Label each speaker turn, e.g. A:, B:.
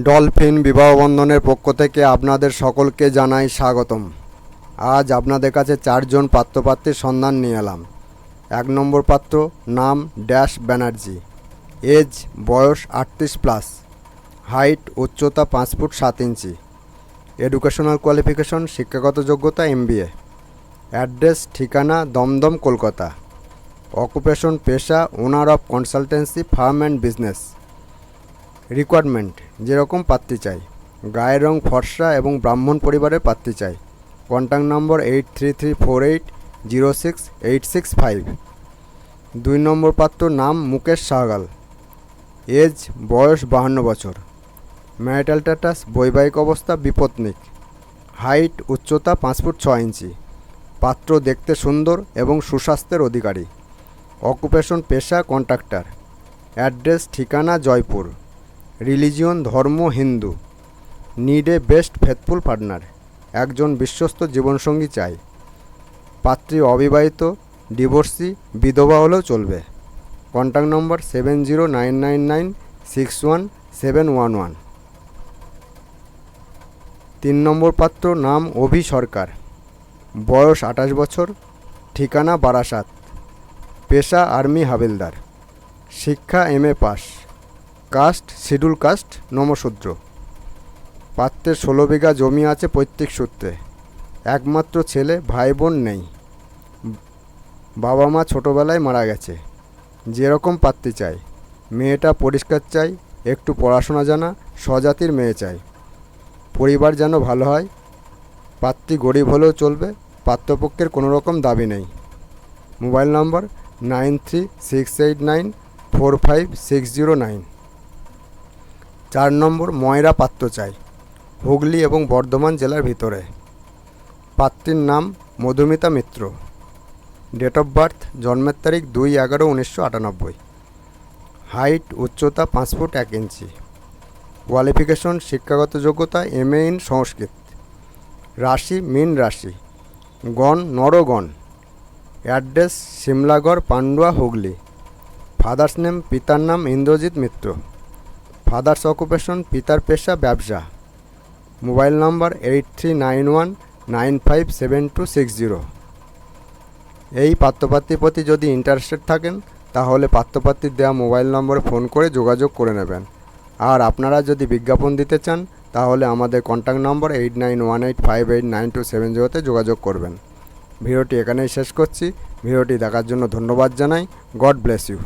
A: Dolphin বিবাহবন্ধনের পক্ষ থেকে আপনাদের সকলকে জানাই স্বাগতম। আজ আপনাদের কাছে চারজন পাত্রপাত্রীর সন্ধান নিয়ে এলাম। এক নম্বর পাত্র নাম ড্যাশ ব্যানার্জি। এজ, বয়স আটত্রিশ প্লাস। হাইট, উচ্চতা পাঁচ ফুট সাত ইঞ্চি। এডুকেশনাল কোয়ালিফিকেশন, শিক্ষাগত যোগ্যতা, এমবিএ। অ্যাড্রেস, ঠিকানা, দমদম, কলকাতা। অকুপেশন, পেশা, owner of consultancy, firm and business. Requirement যেরকম পাত্রী চাই। গায়ের রং ফর্সা এবং ব্রাহ্মণ পরিবারের পাত্রী চাই। Contact number eight three three four eight zero six eight six five দুই নম্বর পাত্র নাম মুকেশ সাহাগাল এজ, বয়স বাহান্ন বছর। ম্যারিটাল স্ট্যাটাস বৈবাহিক অবস্থা বিপত্নিক। হাইট উচ্চতা পাঁচ ফুট ছ ইঞ্চি। পাত্র দেখতে সুন্দর এবং সুস্বাস্থ্যের অধিকারী। অকুপেশন পেশা কন্ট্রাক্টর অ্যাড্রেস ঠিকানা, জয়পুর। রিলিজিয়ন, ধর্ম, Hindu. Need a best faithful partner. একজন বিশ্বস্ত জীবনসঙ্গী চাই। পাত্রী অবিবাহিত, ডিভোর্সি, বিধবা হলেও চলবে। Contact number seven zero nine nine nine six one seven one one. তিন নম্বর পাত্র নাম অভি সরকার। বয়স আঠাশ বছর, ঠিকানা বারাসাত। পেশা আর্মি হাবিলদার। শিক্ষা M A pass. Caste, schedule caste, Namasudra. পাত্রের ষোলো বিঘা জমি আছে পৈতৃক সূত্রে। একমাত্র ছেলে ভাই বোন নেই। বাবা মা ছোটোবেলায় মারা গেছে। যেরকম পাত্রী চাই। মেয়েটা পরিষ্কার চাই, একটু পড়াশোনা জানা, স্বজাতির মেয়ে চাই। পরিবার যেন ভালো হয়। পাত্রী গরিব হলেও চলবে, পাত্রপক্ষের কোনো রকম দাবি নেই। Mobile number nine three six eight nine four five six zero nine. চার নম্বর ময়রা পাত্র চাই, হুগলি এবং বর্ধমান জেলার ভিতরে। পাত্রীর নাম Madhumita Mitra. Date of birth জন্মের তারিখ দুই এগারো উনিশশো আটানব্বই। হাইট উচ্চতা পাঁচ ফুট এক ইঞ্চি। কোয়ালিফিকেশন শিক্ষাগত যোগ্যতা এম এ ইন সংস্কৃত। রাশি, মিন রাশি। গণ, নরগণ। Address Simlagarh, Pandua, Hooghly. Father's name পিতার নাম, ইন্দ্রজিৎ মিত্র। ফাদার্স অকুপেশন পিতার পেশা, ব্যবসা। Mobile number eight three nine one nine five seven two six zero এই পাত্রপাত্রীর প্রতি যদি ইন্টারেস্টেড থাকেন, তাহলে পাত্রপাত্রীর দেওয়া মোবাইল নম্বরে ফোন করে যোগাযোগ করে নেবেন। আর আপনারা যদি বিজ্ঞাপন দিতে চান, তাহলে আমাদের contact number eight nine one eight five eight nine two seven জিরোতে যোগাযোগ করবেন। ভিডিওটি এখানেই শেষ করছি। ভিডিওটি দেখার জন্য ধন্যবাদ জানাই। God bless you